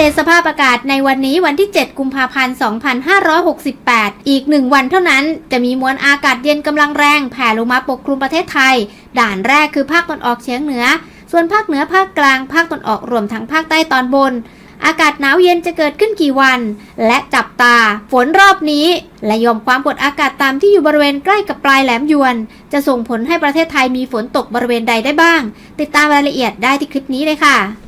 เดตสภาพอากาศในวันนี้วันที่ 7 กุมภาพันธ์ 2568 อีกหนึ่งวันเท่านั้นจะมีมวลอากาศเย็นกำลังแรงแผ่ลงมาปกคลุมประเทศไทย ด่านแรกคือภาคตอนออกเฉียงเหนือ ส่วนภาคเหนือภาคกลางภาคตอนออกรวมทั้งภาคใต้ตอนบน อากาศหนาวเย็นจะเกิดขึ้นกี่วัน และจับตา ฝนรอบนี้ และยอมความกดอากาศต่ำที่อยู่บริเวณใกล้กับปลายแหลมยวน จะส่งผลให้ประเทศไทยมีฝนตกบริเวณใดได้บ้าง ติดตามรายละเอียดได้ที่คลิปนี้เลยค่ะ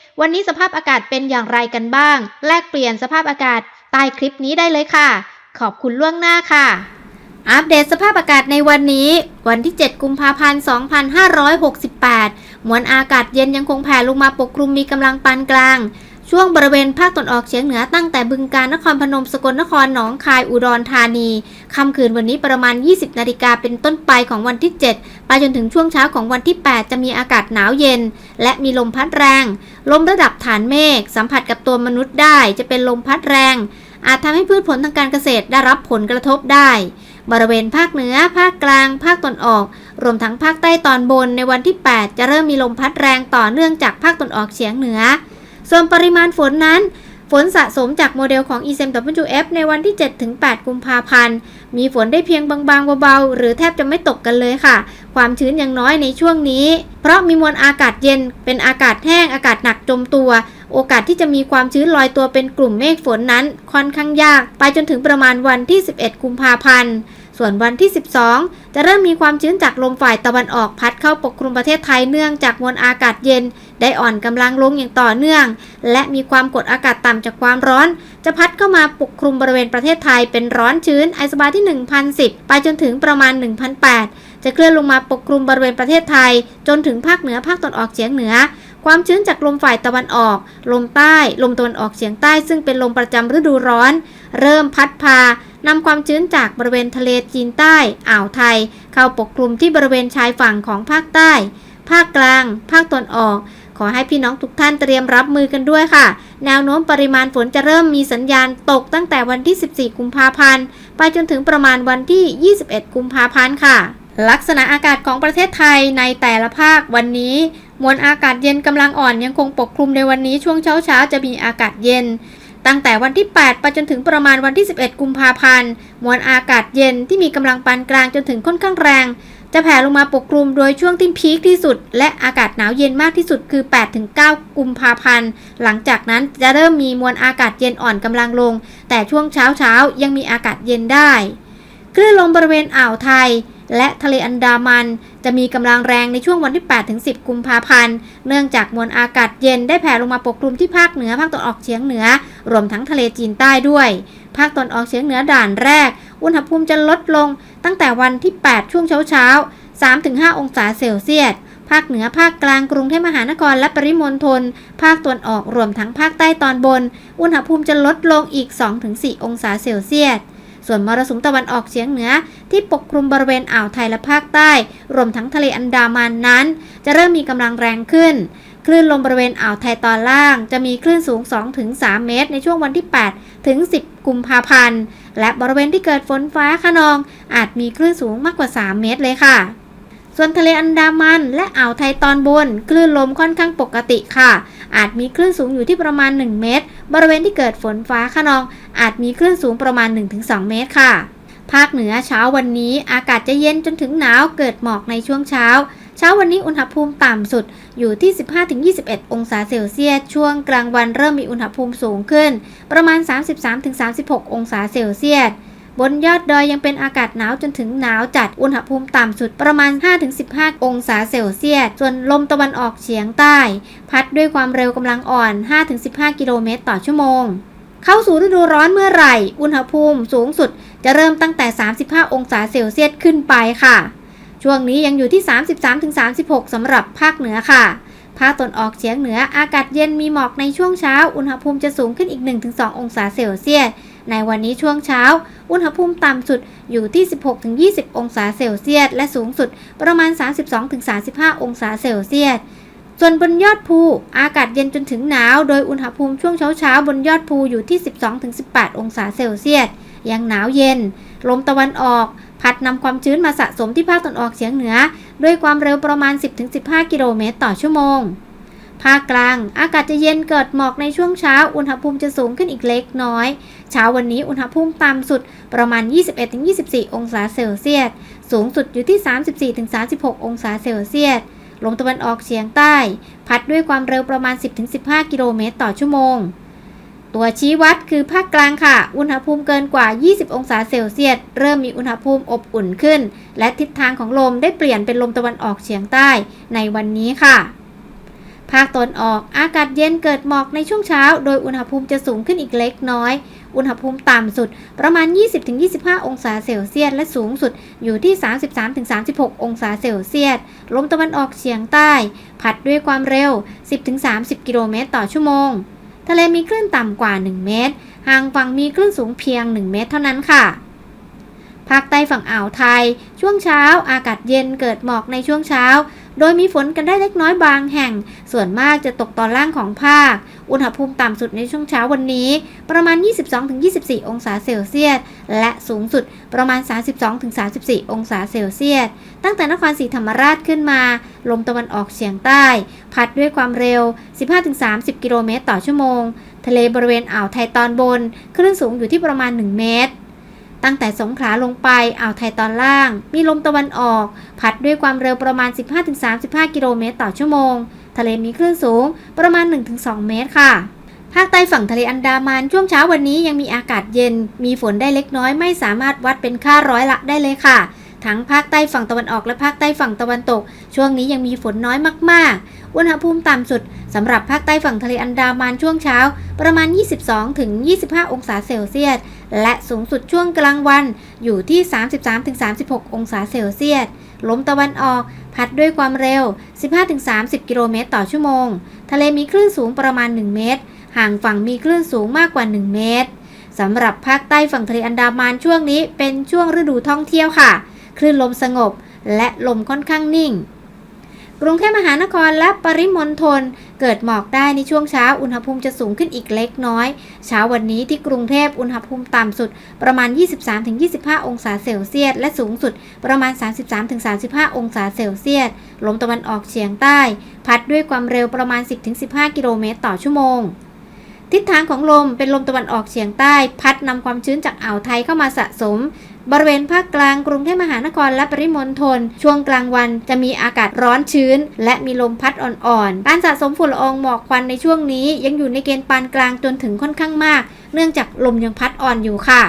วันนี้สภาพอากาศเป็นอย่างไรกันบ้าง แลกเปลี่ยนสภาพอากาศใต้คลิปนี้ได้เลยค่ะ ขอบคุณล่วงหน้าค่ะ อัปเดตสภาพอากาศในวันนี้ วันที่ 7 กุมภาพันธ์ 2568 มวลอากาศเย็นยังคงแผ่ลงมาปกคลุมมีกำลังปานกลาง ช่วงบริเวณภาคตะวันออกเฉียงเหนือตั้งแต่บึงกาฬนครพนมสกลนครหนองคายอุดรธานีค่ำคืนวันนี้ประมาณ 20 นาฬิกาเป็นต้นไปของวันที่ 7 ไปจนถึงช่วงเช้าของวันที่ 8 จะมีอากาศหนาวเย็น และมีลมพัดแรง ลมระดับฐานเมฆสัมผัสกับตัวมนุษย์ได้จะเป็นลมพัดแรง อาจทำให้พืชผลทางการเกษตรได้รับผลกระทบได้บริเวณภาคเหนือ ภาคกลาง ภาคตะวันออก รวมทั้งภาคใต้ตอนบนในวันที่ 8 จะเริ่มมีลมพัดแรงต่อเนื่องจากภาคตะวันออกเฉียงเหนือ ส่วนปริมาณฝนนั้น ฝนสะสมจากโมเดลของ ECMWF ในวันที่ 7-8 กุมภาพันธ์ มีฝนได้เพียงบางๆเบาๆ หรือแทบจะไม่ตกกันเลยค่ะ ความชื้นยังน้อยในช่วงนี้ เพราะมีมวลอากาศเย็น เป็นอากาศแห้ง อากาศหนักจมตัว โอกาสที่จะมีความชื้นลอยตัวเป็นกลุ่มเมฆฝนนั้น ค่อนข้างยาก ไปจนถึงประมาณวันที่ 11 กุมภาพันธ์ ส่วนวันที่ 12 จะเริ่มมีความชื้นจากลมฝ่ายตะวันออกพัดเข้าปกคลุมประเทศไทยเนื่องจากมวลอากาศเย็น ได้อ่อนกำลังลงอย่างต่อเนื่อง และมีความกดอากาศต่ำจากความร้อน จะพัดเข้ามาปกคลุมบริเวณประเทศไทยเป็นร้อนชื้นไอสบาที่ 1010 ไปจนถึงประมาณ 1008 จะเคลื่อนลงมาปกคลุมบริเวณประเทศไทย จนถึงภาคเหนือภาคตะวันออกเฉียงเหนือ ความชื้นจากลมฝ่ายตะวันออก ลมใต้ ลมตะวันออกเฉียงใต้ ซึ่งเป็นลมประจำฤดูร้อน เริ่มพัดพานำความชื้นจากบริเวณทะเลจีนใต้ อ่าวไทย เข้าปกคลุมที่บริเวณชายฝั่งของภาคใต้ ภาคกลาง ภาคตะวันออก ขอให้พี่น้องทุกท่านเตรียมรับมือกันด้วยค่ะ แนวโน้มปริมาณฝนจะเริ่มมีสัญญาณตกตั้งแต่วันที่ 14 กุมภาพันธ์ ไปจนถึงประมาณวันที่ 21 กุมภาพันธ์ค่ะ ลักษณะอากาศของประเทศไทยในแต่ละภาควันนี้ มวลอากาศเย็นกำลังอ่อนยังคงปกคลุมในวันนี้ช่วงเช้าเช้าๆจะมีอากาศเย็น ตั้งแต่วันที่ 8 ไปจนถึงประมาณวันที่ 11 กุมภาพันธ์ มวลอากาศเย็นที่มีกำลังปานกลางจนถึงค่อนข้างแรง จะแผ่ลงมาปกคลุมโดยช่วงที่พีคที่สุด และอากาศหนาวเย็นมากที่สุดคือ 8-9 กุมภาพันธ์ หลังจากนั้นจะเริ่มมีมวลอากาศเย็นอ่อนกำลังลง แต่ช่วงเช้าเช้าๆยังมีอากาศเย็นได้คลื่นลมบริเวณอ่าวไทย และทะเลอันดามัน จะมีกำลังแรงในช่วงวันที่ 8-10 กุมภาพันธ์ เนื่องจากมวลอากาศเย็นได้แผ่ลงมาปกคลุมที่ภาคเหนือภาคตะวันออกเฉียงเหนือ รวมทั้งทะเลจีนใต้ด้วย ภาคตะวันออกเฉียงเหนือด่านแรก อุณหภูมิจะลดลงตั้งแต่วันที่ 8 ช่วงเช้าเช้า3-5 องศาเซลเซียสภาคเหนือภาคกลางกรุงเทพมหานครและปริมณฑลภาคตะวันออกรวมทั้งภาคใต้ตอนบน อุณหภูมิจะลดลงอีก 2-4 องศาเซลเซียส ส่วนมรสุมตะวันออกเฉียงเหนือ ที่ปกคลุมบริเวณอ่าวไทยและภาคใต้ รวมทั้งทะเลอันดามันนั้น จะเริ่มมีกำลังแรงขึ้น คลื่นลมบริเวณอ่าวไทยตอนล่าง จะมีคลื่นสูง 2-3 เมตร ในช่วงวันที่ 8 ถึง 10 กุมภาพันธ์ และบริเวณที่เกิดฝนฟ้าขนอง อาจมีคลื่นสูงมากกว่า 3 เมตรเลยค่ะส่วนทะเลอันดามันและอ่าวไทยตอนบน คลื่นลมค่อนข้างปกติค่ะ อาจมีคลื่นสูงอยู่ที่ประมาณ 1 เมตร บริเวณที่เกิดฝนฟ้าขนอง อาจมีคลื่นสูงประมาณ 1-2 เมตรค่ะ ภาคเหนือเช้าวันนี้อากาศจะเย็นจนถึงหนาวเกิดหมอกในช่วงเช้า เช้าวันนี้อุณหภูมิต่ำสุดอยู่ที่ 15-21 องศาเซลเซียส ช่วงกลางวันเริ่มมีอุณหภูมิสูงขึ้น ประมาณ 33-36 องศาเซลเซียส บนยอดดอยยังเป็นอากาศหนาวจนถึงหนาวจัด อุณหภูมิต่ำสุดประมาณ 5-15 องศาเซลเซียส ส่วนลมตะวันออกเฉียงใต้ พัดด้วยความเร็วกำลังอ่อน 5-15 กิโลเมตรต่อชั่วโมง เข้าสู่ฤดูร้อนเมื่อไหร่ อุณหภูมิสูงสุดจะเริ่มตั้งแต่ 35 องศาเซลเซียสขึ้นไปค่ะ ช่วงนี้ยังอยู่ที่ 33-36 สำหรับภาคเหนือค่ะภาคตะวันออกเฉียงเหนืออากาศเย็นมีหมอกในช่วงเช้า อุณหภูมิจะสูงขึ้นอีก 1-2 องศาเซลเซียส ในวันนี้ช่วงเช้า อุณหภูมิต่ำสุดอยู่ที่ 16-20 องศาเซลเซียส และสูงสุดประมาณ 32-35 องศาเซลเซียส ส่วนบนยอดภูอากาศเย็นจนถึงหนาว โดยอุณหภูมิช่วงเช้าๆ บนยอดภูอยู่ที่ 12-18 องศาเซลเซียส ยังหนาวเย็น ลมตะวันออกพัดนำความชื้นมาสะสมที่ภาคตะวันออกเฉียงเหนือ ด้วยความเร็วประมาณ 10-15 กิโลเมตรต่อชั่วโมง ภาคกลาง อากาศจะเย็นเกิดหมอกในช่วงเช้า อุณหภูมิจะสูงขึ้นอีกเล็กน้อย เช้าวันนี้อุณหภูมิต่ำสุดประมาณ 21-24 องศาเซลเซียส สูงสุดอยู่ที่ 34-36 องศาเซลเซียส ลมตะวันออกเฉียงใต้ พัดด้วยความเร็วประมาณ 10-15 กิโลเมตรต่อชั่วโมง ตัวชี้วัดคือภาคกลางค่ะ อุณหภูมิเกินกว่า 20 องศาเซลเซียส เริ่มมีอุณหภูมิอบอุ่นขึ้น และทิศทางของลมได้เปลี่ยนเป็นลมตะวันออกเฉียงใต้ในวันนี้ค่ะภาคตะวันออกอากาศเย็นเกิดหมอกในช่วงเช้า โดยอุณหภูมิจะสูงขึ้นอีกเล็กน้อย อุณหภูมิต่ำสุดประมาณ 20-25 องศาเซลเซียส และสูงสุดอยู่ที่ 33-36 องศาเซลเซียส ลมตะวันออกเฉียงใต้พัดด้วยความเร็ว 10-30 กิโลเมตรต่อชั่วโมง ทะเลมีคลื่นต่ำกว่า 1 เมตร ห่างฝั่งมีคลื่นสูงเพียง 1 เมตรเท่านั้นค่ะภาคใต้ฝั่งอ่าวไทย ช่วงเช้าอากาศเย็นเกิดหมอกในช่วงเช้า โดยมีฝนกันได้เล็กน้อยบางแห่ง ส่วนมากจะตกตอนล่างของภาค อุณหภูมิต่ำสุดในช่วงเช้าวันนี้ ประมาณ 22-24 องศาเซลเซียส และสูงสุดประมาณ 32-34 องศาเซลเซียส ตั้งแต่นครศรีธรรมราชขึ้นมา ลมตะวันออกเฉียงใต้ พัดด้วยความเร็ว 15-30 กิโลเมตรต่อชั่วโมง ทะเลบริเวณอ่าวไทยตอนบน คลื่นสูงอยู่ที่ประมาณ 1 เมตร ตั้งแต่สงขลาลงไปอ่าวไทยตอนล่าง มีลมตะวันออก พัดด้วยความเร็วประมาณ 15-35 กิโลเมตรต่อชั่วโมง ทะเลมีคลื่นสูงประมาณ 1-2 เมตรค่ะ ภาคใต้ฝั่งทะเลอันดามันช่วงเช้าวันนี้ยังมีอากาศเย็น มีฝนได้เล็กน้อยไม่สามารถวัดเป็นค่าร้อยละได้เลยค่ะ ทั้งภาคใต้ฝั่งตะวันออกและภาคใต้ฝั่งตะวันตก ช่วงนี้ยังมีฝนน้อยมากๆ อุณหภูมิต่ำสุดสำหรับภาคใต้ฝั่งทะเลอันดามันช่วงเช้า ประมาณ 22-25 องศาเซลเซียส และสูงสุดช่วงกลางวันอยู่ที่ 33-36 องศาเซลเซียส ลมตะวันออกพัดด้วยความเร็ว 15-30 กิโลเมตรต่อชั่วโมง ทะเลมีคลื่นสูงประมาณ 1 เมตร ห่างฝั่งมีคลื่นสูงมากกว่า 1 เมตร สำหรับภาคใต้ฝั่งทะเลอันดามันช่วงนี้เป็นช่วงฤดูท่องเที่ยวค่ะ คลื่นลมสงบและลมค่อนข้างนิ่ง กรุงเทพมหานครและปริมณฑล เกิดหมอกได้ในช่วงเช้าอุณหภูมิจะสูงขึ้นอีกเล็กน้อย เช้าวันนี้ที่กรุงเทพอุณหภูมิต่ำสุดประมาณ 23-25 องศาเซลเซียส และสูงสุดประมาณ 33-35 องศาเซลเซียส ลมตะวันออกเฉียงใต้ พัดด้วยความเร็วประมาณ 10-15 กิโลเมตรต่อชั่วโมงทิศทางของลมเป็นลมตะวันออกเฉียงใต้ พัดนำความชื้นจากอ่าวไทยเข้ามาสะสม บริเวณภาคกลางกรุงเทพมหานครและปริมณฑลช่วงกลางวันจะมีอากาศร้อนชื้น และมีลมพัดอ่อนๆ การสะสมฝุ่นละอองหมอกควันในช่วงนี้ ยังอยู่ในเกณฑ์ปานกลางจนถึงค่อนข้างมาก เนื่องจากลมยังพัดอ่อนอยู่ค่ะ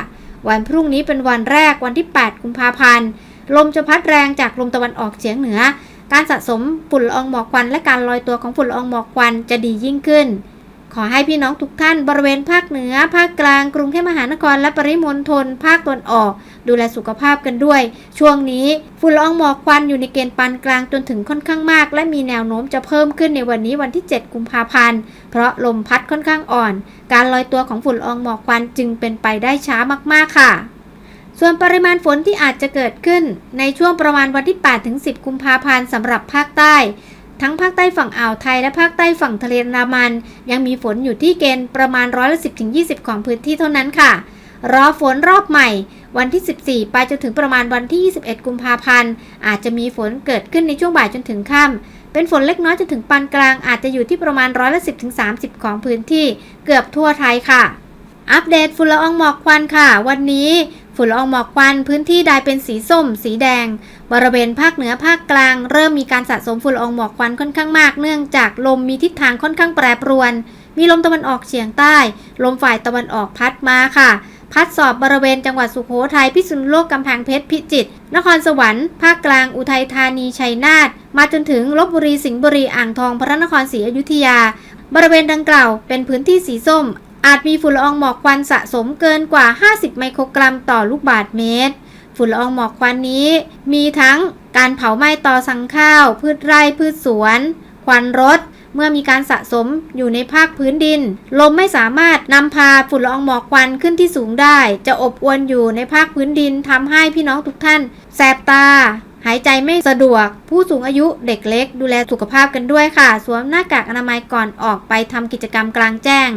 วันพรุ่งนี้เป็นวันแรกวันที่ 8 กุมภาพันธ์ ลมจะพัดแรงจากลมตะวันออกเฉียงเหนือ การสะสมฝุ่นละอองหมอกควันและการลอยตัวของฝุ่นละอองหมอกควันจะดียิ่งขึ้น ขอให้พี่น้องทุกท่านบริเวณภาคเหนือ ภาคกลางกรุงเทพมหานครและปริมณฑลภาคตะวันออก ดูแลสุขภาพกันด้วย ช่วงนี้ฝุ่นละอองหมอกควันอยู่ในเกณฑ์ปานกลางจนถึงค่อนข้างมาก และมีแนวโน้มจะเพิ่มขึ้นในวันนี้วันที่ 7 กุมภาพันธ์ เพราะลมพัดค่อนข้างอ่อน การลอยตัวของฝุ่นละอองหมอกควันจึงเป็นไปได้ช้ามากๆค่ะส่วนปริมาณฝนที่อาจจะเกิดขึ้นในช่วงประมาณวันที่ 8 ถึง 10 กุมภาพันธ์สำหรับภาคใต้ ทั้งภาคใต้ฝั่งอ่าวไทยและภาคใต้ฝั่งทะเลนามัน ยังมีฝนอยู่ที่เกณฑ์ประมาณร้อยละ10-20ของพื้นที่เท่านั้นค่ะ รอฝนรอบใหม่วันที่ 14 ไปจนถึงประมาณวันที่ 21 กุมภาพันธ์ อาจจะมีฝนเกิดขึ้นในช่วงบ่ายจนถึงค่ำ เป็นฝนเล็กน้อยจนถึงปานกลาง อาจจะอยู่ที่ประมาณร้อยละ10-30 ของพื้นที่ เกือบทั่วไทยค่ะ อัปเดตฝุ่นละอองหมอกควันค่ะ วันนี้ ฝุ่นละอองหมอกควันพื้นที่ใดเป็นสีส้ม สีแดง บริเวณภาคเหนือภาคกลาง เริ่มมีการสะสมฝุ่นละอองหมอกควันค่อนข้างมาก เนื่องจากลมมีทิศทางค่อนข้างแปรปรวน มีลมตะวันออกเฉียงใต้ ลมฝ่ายตะวันออกพัดมาค่ะ พัดสอบบริเวณจังหวัดสุโขทัยพิษณุโลกกำแพงเพชรพิจิตรนครสวรรค์ภาคกลางอุทัยธานีชัยนาทมาจนถึงลบบุรีสิงห์บุรีอ่างทองพระนครศรีอยุธยา บริเวณดังกล่าวเป็นพื้นที่สีส้ม อาจมีฝุ่นละอองหมอกควันสะสมเกินกว่า 50 ไมโครกรัมต่อลูกบาศก์เมตร ฝุ่นละอองหมอกควันนี้ มีทั้งการเผาไหม้ต่อสังข้าว พืชไร่พืชสวน ควันรถ เมื่อมีการสะสมอยู่ในภาคพื้นดิน ลมไม่สามารถนำพาฝุ่นละอองหมอกควันขึ้นที่สูงได้ จะอบอวนอยู่ในภาคพื้นดินทำให้พี่น้องทุกท่าน แสบตาหายใจไม่สะดวก ผู้สูงอายุเด็กเล็ก ดูแลสุขภาพกันด้วยค่ะ สวมหน้ากากอนามัยก่อนออกไปทำกิจกรรมกลางแจ้ง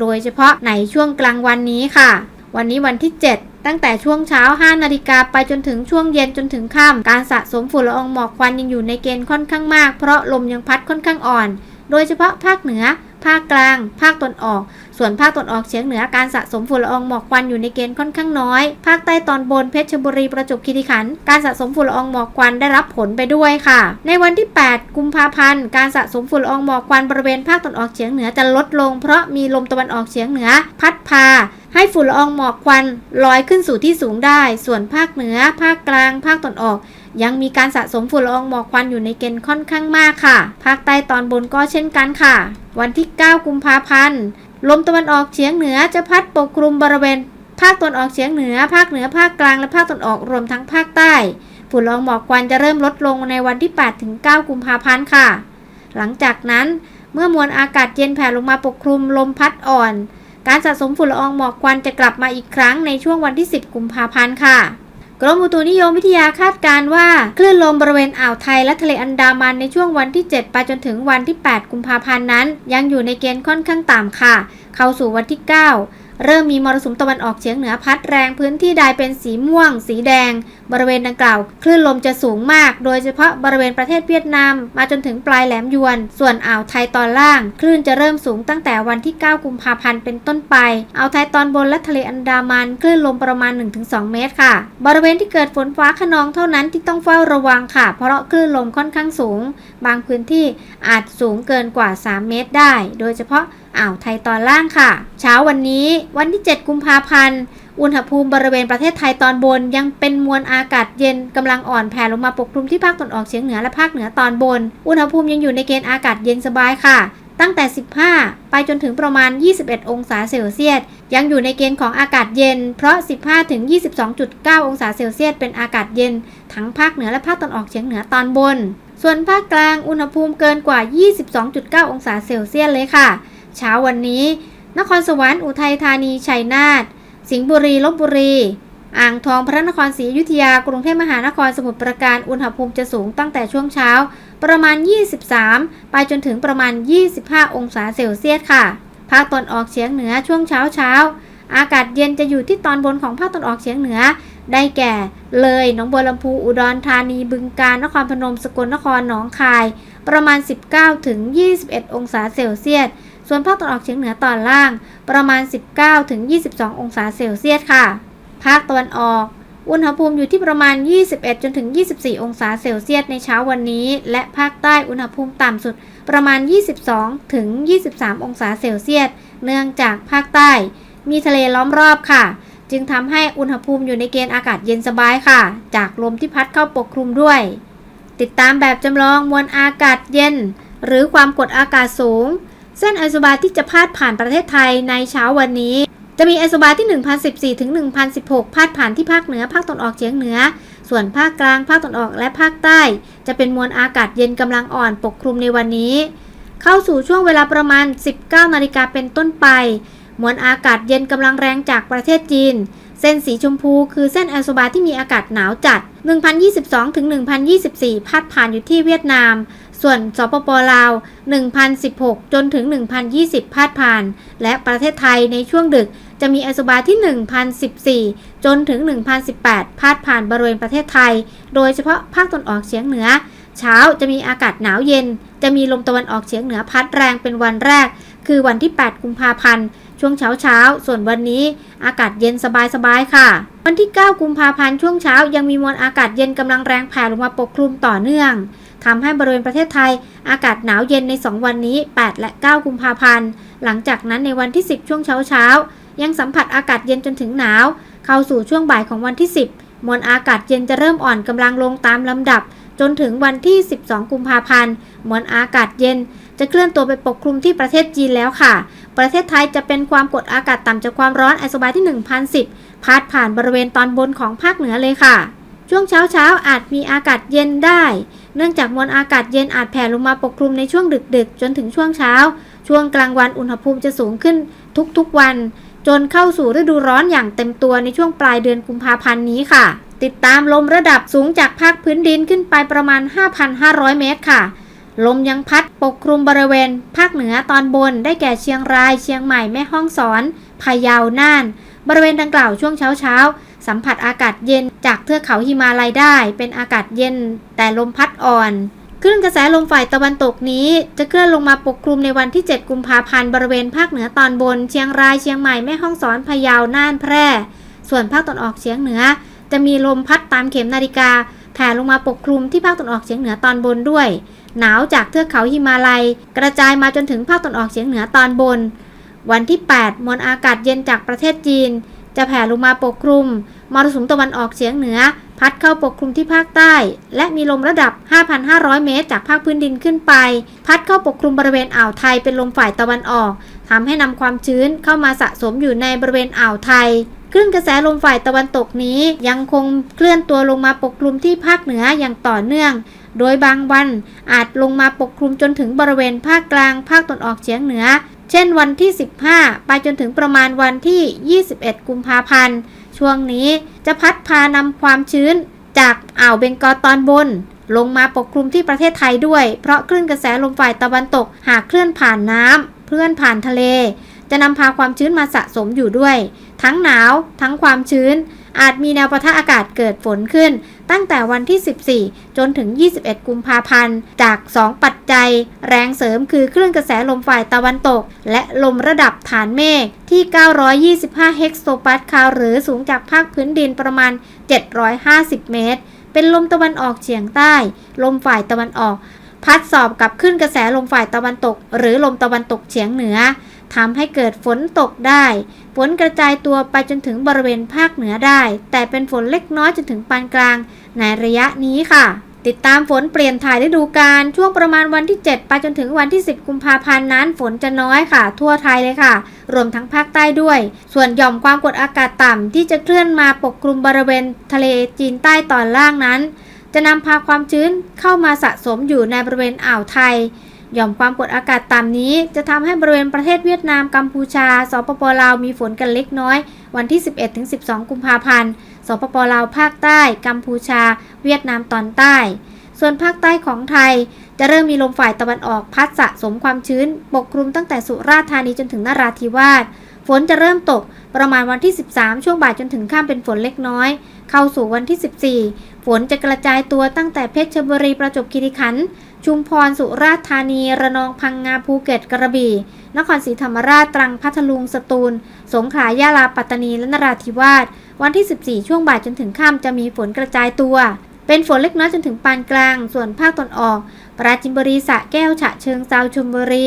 โดยเฉพาะในช่วงกลางวันนี้ค่ะ วันนี้วันที่ 7 ตั้งแต่ช่วงเช้า 5 นาฬิกาไปจนถึงช่วงเย็นจนถึงค่ำการสะสมฝุ่นละอองหมอกควันยังอยู่ในเกณฑ์ค่อนข้างมาก เพราะลมยังพัดค่อนข้างอ่อน โดยเฉพาะภาคเหนือ ภาคกลาง ภาคตนออก ส่วนภาคตะวันออกเฉียงเหนือการสะสมฝุ่นละอองหมอกควันอยู่ในเกณฑ์ค่อนข้างน้อย ภาคใต้ตอนบนเพชรบุรีประจวบคีรีขันธ์การสะสมฝุ่นละอองหมอกควันได้รับผลไปด้วยค่ะ ในวันที่ 8 กุมภาพันธ์การสะสมฝุ่นละอองหมอกควันบริเวณภาคตะวันออกเฉียงเหนือจะลดลง เพราะมีลมตะวันออกเฉียงเหนือ พัดพาให้ฝุ่นละอองหมอกควันลอยขึ้นสู่ที่สูงได้ ส่วนภาคเหนือ ภาคกลาง ภาคตอนออก ยังมีการสะสมฝุ่นละอองหมอกควันอยู่ในเกณฑ์ค่อนข้างมากค่ะ ภาคใต้ตอนบนก็เช่นกันค่ะ วันที่ 9 กุมภาพันธ์ ลมตะวันออกเฉียงเหนือจะพัดปกคลุมบริเวณ ภาคตะวันออกเฉียงเหนือ ภาคเหนือภาคกลางและภาคตะวันออกรวมทั้งภาคใต้ ฝุ่นละอองหมอกควันจะเริ่มลดลงในวันที่ 8 ถึง 9 กุมภาพันธ์ค่ะ หลังจากนั้นเมื่อมวลอากาศเย็นแผ่ลงมาปกคลุมลมพัดอ่อน การสะสมฝุ่นละอองหมอกควันจะกลับมาอีกครั้งในช่วงวันที่ 10 กุมภาพันธ์ค่ะ กรมอุตุนิยมวิทยาคาดการว่าคลื่นลมบริเวณอ่าวไทยและทะเลอันดามันในช่วงวันที่ 7 ไปจนถึงวันที่ 8 กุมภาพันธ์นั้น ยังอยู่ในเกณฑ์ค่อนข้างต่ำค่ะ เข้าสู่วันที่ 9 เริ่มมีมรสุมตะวันออกเฉียงเหนือพัดแรงพื้นที่ใดเป็นสีม่วง สีแดง บริเวณดังกล่าว คลื่นลมจะสูงมาก โดยเฉพาะบริเวณประเทศเวียดนาม มาจนถึงปลายแหลมยวน ส่วนอ่าวไทยตอนล่าง คลื่นจะเริ่มสูงตั้งแต่วันที่ 9 กุมภาพันธ์เป็นต้นไปอ่าวไทยตอนบนและทะเลอันดามันคลื่นลมประมาณ 1-2 เมตรค่ะ บริเวณที่เกิดฝนฟ้าขนองเท่านั้นที่ต้องเฝ้าระวังค่ะ เพราะคลื่นลมค่อนข้างสูง บางพื้นที่อาจสูงเกินกว่า 3 เมตรได้ โดยเฉพาะ อ่าวไทยตอนล่างค่ะ เช้าวันนี้วันที่ 7 กุมภาพันธ์ อุณหภูมิบริเวณประเทศไทยตอนบน ยังเป็นมวลอากาศเย็นกำลังอ่อนแผ่ลงมาปกคลุมที่ภาคตะวันออกเฉียงเหนือและภาคเหนือตอนบน อุณหภูมิยังอยู่ในเกณฑ์อากาศเย็นสบายค่ะ ตั้งแต่ 15 ไปจนถึงประมาณ 21 องศาเซลเซียส ยังอยู่ในเกณฑ์ของอากาศเย็น เพราะ 15ถึง22.9 องศาเซลเซียส เป็นอากาศเย็น ทั้งภาคเหนือและภาคตะวันออกเฉียงเหนือตอนบน ส่วนภาคกลางอุณหภูมิเกินกว่า 22.9 องศาเซลเซียสเลยค่ะ เช้าวันนี้ นครสวรรค์อุทัยธานีชัยนาทสิงห์บุรีลบบุรี อ่างทองพระนครศรีอยุธยากรุงเทพมหานครสมุทรปราการอุณหภูมิจะสูงตั้งแต่ช่วงเช้า ประมาณ 23 ไปจนถึงประมาณ 25 องศาเซลเซียสค่ะภาคตอนออกเฉียงเหนือช่วงเช้าเช้า อากาศเย็นจะอยู่ที่ตอนบนของภาคตอนออกเฉียงเหนือ ได้แก่ เลยหนองบัวลำพูอุดรธานีบึงกาฬนครพนมสกลนครหนองคาย ประมาณ 19ถึง21 องศาเซลเซียส ส่วนภาคตะวันออกเฉียงเหนือตอนล่าง ประมาณ 19ถึง22 องศาเซลเซียสค่ะ ภาคตะวันออก อุณหภูมิอยู่ที่ประมาณ 21จนถึง24 องศาเซลเซียสในเช้าวันนี้ และภาคใต้อุณหภูมิต่ำสุดประมาณ 22ถึง23 องศาเซลเซียส เนื่องจากภาคใต้ มีทะเลล้อมรอบค่ะ จึงทำให้อุณหภูมิอยู่ในเกณฑ์อากาศเย็นสบายค่ะ จากลมที่พัดเข้าปกคลุมด้วย ติดตามแบบจำลองมวลอากาศเย็น หรือความกดอากาศสูง เส้นไอโซบาที่จะพาดผ่านประเทศไทยในเช้าวันนี้ จะมีไอโซบาที่ 1014 ถึง 1016 พาดผ่านที่ภาคเหนือ ภาคตะวันออกเฉียงเหนือ ส่วนภาคกลาง ภาคตะวันออกและภาคใต้ จะเป็นมวลอากาศเย็นกำลังอ่อนปกคลุมในวันนี้ เข้าสู่ช่วงเวลาประมาณ 19 นาฬิกาเป็นต้นไป มวลอากาศเย็นกำลังแรงจากประเทศจีน เส้นสีชมพูคือเส้นไอโซบาที่มีอากาศหนาวจัด 1022 ถึง 1024 พาดผ่านอยู่ที่เวียดนาม ส่วนสปปลาว 1016 จนถึง 1020 พาดผ่าน และประเทศไทยในช่วงดึกจะมีอโซบาที่ 1014 จนถึง 1018 พาดผ่านบริเวณประเทศไทย โดยเฉพาะภาคตะวันออกเฉียงเหนือ เช้าจะมีอากาศหนาวเย็น จะมีลมตะวันออกเฉียงเหนือพัดแรงเป็นวันแรก คือวันที่ 8 กุมภาพันธ์ ช่วงเช้าเช้า ส่วนวันนี้อากาศเย็นสบายๆค่ะ วันที่ 9 กุมภาพันธ์ช่วงเช้ายังมีมวลอากาศเย็นกำลังแรงแผ่ลงมาปกคลุมต่อเนื่อง ทำให้บริเวณประเทศไทย อากาศหนาวเย็นใน 2 วันนี้ 8 และ 9 กุมภาพันธ์ หลังจากนั้นในวันที่ 10 ช่วงเช้าเช้ายังสัมผัสอากาศเย็นจนถึงหนาว เข้าสู่ช่วงบ่ายของวันที่ 10 มวลอากาศเย็นจะเริ่มอ่อนกำลังลงตามลำดับ จนถึงวันที่ 12 กุมภาพันธ์ มวลอากาศเย็น จะเคลื่อนตัวไปปกคลุมที่ประเทศจีนแล้วค่ะ ประเทศไทยจะเป็นความกดอากาศต่ำจากความร้อนไอโซบาที่ 1010 พาดผ่านบริเวณตอนบนของภาคเหนือเลยค่ะ ช่วงเช้าเช้าอาจมีอากาศเย็นได้ เนื่องจากมวลอากาศเย็นอาจแผ่ลงมาปกคลุมในช่วงดึกๆ จนถึงช่วงเช้า ช่วงกลางวันอุณหภูมิจะสูงขึ้นทุกๆวัน จนเข้าสู่ฤดูร้อนอย่างเต็มตัวในช่วงปลายเดือนกุมภาพันธ์นี้ค่ะ ติดตามลมระดับสูงจากภาคพื้นดินขึ้นไปประมาณ 5,500 เมตรค่ะ ลมยังพัดปกคลุมบริเวณ ภาคเหนือตอนบนได้แก่เชียงราย เชียงใหม่แม่ฮ่องสอนพะเยาน่าน บริเวณดังกล่าวช่วงเช้าเช้าๆ สัมผัสอากาศเย็นจากเทือกเขาหิมาลัยได้ เป็นอากาศเย็นแต่ลมพัดอ่อนคลื่นกระแสลมฝ่ายตะวันตกนี้ จะเคลื่อนลงมาปกคลุมในวันที่ 7 กุมภาพันธ์บริเวณภาคเหนือตอนบน เชียงรายเชียงใหม่แม่ฮ่องสอนพะเยาน่านแพร่ ส่วนภาคตะวันออกเฉียงเหนือ จะมีลมพัดตามเข็มนาฬิกาแผ่ลงมาปกคลุมที่ภาคตะวันออกเฉียงเหนือตอนบนด้วย หนาวจากเทือกเขาหิมาลัย กระจายมาจนถึงภาคตะวันออกเฉียงเหนือตอนบน วันที่ 8 มวลอากาศเย็นจากประเทศจีน จะแผ่ลงมาปกคลุมมรสุมตะวันออกเฉียงเหนือ พัดเข้าปกคลุมที่ภาคใต้ และมีลมระดับ 5,500 เมตร จากภาคพื้นดินขึ้นไป พัดเข้าปกคลุมบริเวณอ่าวไทยเป็นลมฝ่ายตะวันออกทำให้นำความชื้นเข้ามาสะสมอยู่ในบริเวณอ่าวไทยคลื่นกระแสลมฝ่ายตะวันตกนี้ยังคงเคลื่อนตัวลงมาปกคลุมที่ภาคเหนืออย่างต่อเนื่อง โดยบางวันอาจลงมาปกคลุมจนถึงบริเวณภาคกลาง ภาคตะวันออกเฉียงเหนือ เช่นวันที่ 15 ไปจนถึงประมาณวันที่ 21 กุมภาพันธ์ ช่วงนี้จะพัดพานำความชื้นจากอ่าวเบงกอลตอนบน ลงมาปกคลุมที่ประเทศไทยด้วย เพราะคลื่นกระแสลมฝ่ายตะวันตกหากเคลื่อนผ่านน้ำเคลื่อนผ่านทะเล จะนำพาความชื้นมาสะสมอยู่ด้วย ทั้งหนาว ทั้งความชื้น อาจมีแนวปะทะอากาศเกิดฝนขึ้น ตั้งแต่วันที่ 14 จนถึง 21 กุมภาพันธ์ จาก 2 ปัจจัย แรงเสริมคือคลื่นกระแสลมฝ่ายตะวันตก และลมระดับฐานเมฆที่ 925 เฮกโซปาสคาลหรือสูงจากภาคพื้นดินประมาณ 750 เมตร เป็นลมตะวันออกเฉียงใต้ ลมฝ่ายตะวันออก พัดสอบกับคลื่นกระแสลมฝ่ายตะวันตก หรือลมตะวันตกเฉียงเหนือ ทำให้เกิดฝนตกได้ ฝนกระจายตัวไปจนถึงบริเวณภาคเหนือได้ แต่เป็นฝนเล็กน้อยจนถึงปานกลาง ในระยะนี้ค่ะ ติดตามฝนเปลี่ยนถ่ายฤดูกาลช่วงประมาณวันที่ 7 ไปจนถึงวันที่ 10 กุมภาพันธ์นั้น ฝนจะน้อยค่ะ ทั่วไทยเลยค่ะ รวมทั้งภาคใต้ด้วย ส่วนหย่อมความกดอากาศต่ำที่จะเคลื่อนมาปกคลุมบริเวณทะเลจีนใต้ตอนล่างนั้น จะนำพาความชื้นเข้ามาสะสมอยู่ในบริเวณอ่าวไทย หย่อมความกดอากาศต่ำนี้จะทำให้บริเวณประเทศเวียดนามกัมพูชา สปปลาวมีฝนกันเล็กน้อย วันที่ 11-12 กุมภาพันธ์ สปปลาวภาคใต้ กัมพูชา เวียดนามตอนใต้ ส่วนภาคใต้ของไทย จะเริ่มมีลมฝ่ายตะวันออกพัดสะสมความชื้น ปกคลุมตั้งแต่สุราษฎร์ธานีจนถึงนราธิวาส ฝนจะเริ่มตกประมาณวันที่ 13 ช่วงบ่ายจนถึงข้ามเป็นฝนเล็กน้อย เข้าสู่วันที่ 14 ฝนจะกระจายตัวตั้งแต่เพชรบุรีประจวบคีรีขันธ์ชุมพรสุราษฎร์ธานี ระนองพังงาภูเก็ตกระบี่ นครศรีธรรมราชตรังพัทลุงสตูล สงขลายะลาปัตตานีและนราธิวาสวันที่ 14 ช่วงบ่ายจนถึงค่ำจะมีฝนกระจายตัว เป็นฝนเล็กน้อยจนถึงปานกลาง ส่วนภาคตอนออก ปราจินบุรีสะแก้วฉะเชิงเซาชลบุรี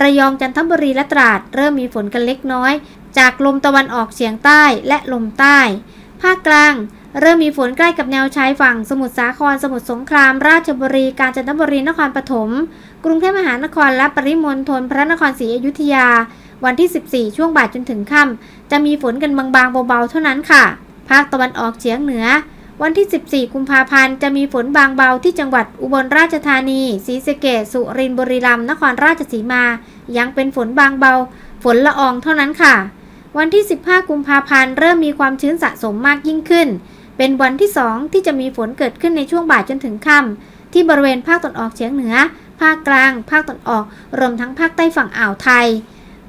ระยองจันทบุรีและตราด เริ่มมีฝนกันเล็กน้อย จากลมตะวันออกเฉียงใต้และลมใต้ ภาคกลาง เริ่มมีฝนใกล้กับแนวชายฝั่ง สมุทรสาคร สมุทรสงคราม ราชบุรี กาญจนบุรี นครปฐม กรุงเทพมหานคร และปริมณฑล พระนครศรีอยุธยา วันที่ 14 ช่วงบ่ายจนถึงค่ำ จะมีฝนกันบางๆ เบาๆ เท่านั้นค่ะ ภาคตะวันออกเฉียงเหนือ วันที่ 14 กุมภาพันธ์ จะมีฝนบางเบาที่จังหวัดอุบลราชธานี ศรีสะเกษสุรินทร์ บุรีรัมย์ นครราชสีมา ยังเป็นฝนบางเบา ฝนละอองเท่านั้นค่ะ วันที่ 15 กุมภาพันธ์ เริ่มมีความชื้นสะสมมากยิ่งขึ้น เป็นวันที่ 2 ที่จะมีฝนเกิดขึ้นในช่วงบ่ายจนถึงค่ำที่บริเวณภาคตะวันออกเฉียงเหนือ ภาคกลาง ภาคตะวันออกรวมทั้งภาคใต้ฝั่งอ่าวไทย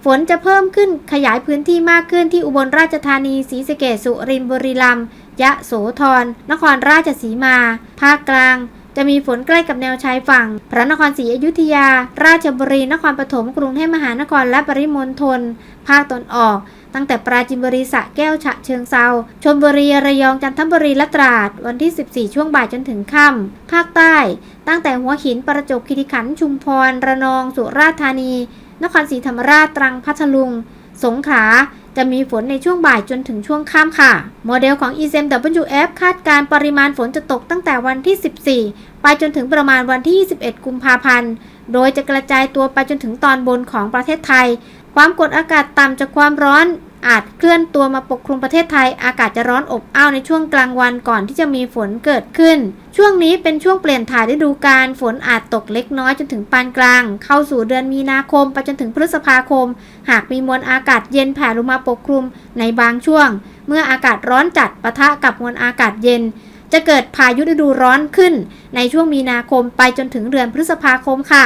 ฝนจะเพิ่มขึ้นขยายพื้นที่มากขึ้นที่อุบลราชธานีศรีสะเกษสุรินทร์บุรีรัมย์ยะโสธรนครราชสีมา ภาคกลาง จะมีฝนใกล้กับแนวชายฝั่ง พระนครศรีอยุธยา ราชบุรี นครปฐม กรุงเทพมหานคร และปริมณฑล ภาคตะวันออก ตั้งแต่ปราจินบุรีสะแก้วฉะเชิงเซาชลบุรี ระยอง จันทบุรี และตราด วันที่ 14 ช่วงบ่ายจนถึงค่ำ ภาคใต้ ตั้งแต่หัวหิน ประจวบคีรีขันธ์ ชุมพร ระนอง สุราษฎร์ธานี นครศรีธรรมราช ตรัง พัทลุง สงขลา จะมีฝนในช่วงบ่ายจนถึงช่วงค่ำค่ะ โมเดลของ ECMWF คาดการณ์ปริมาณฝนจะตกตั้งแต่วันที่ 14 ไปจนถึงประมาณวันที่ 21 กุมภาพันธ์ โดยจะกระจายตัวไปจนถึงตอนบนของประเทศไทย ความกดอากาศต่ำจากความร้อน อาจเคลื่อนตัวมาปกคลุมประเทศไทย อากาศจะร้อนอบอ้าวในช่วงกลางวันก่อนที่จะมีฝนเกิดขึ้น ช่วงนี้เป็นช่วงเปลี่ยนถ่ายฤดูกาลฝนอาจตกเล็กน้อยจนถึงปานกลาง เข้าสู่เดือนมีนาคมไปจนถึงพฤษภาคม หากมีมวลอากาศเย็นแผ่ลงมาปกคลุมในบางช่วง เมื่ออากาศร้อนจัดปะทะกับมวลอากาศเย็น จะเกิดพายุฤดูร้อนขึ้น ในช่วงมีนาคมไปจนถึงเดือนพฤษภาคมค่ะ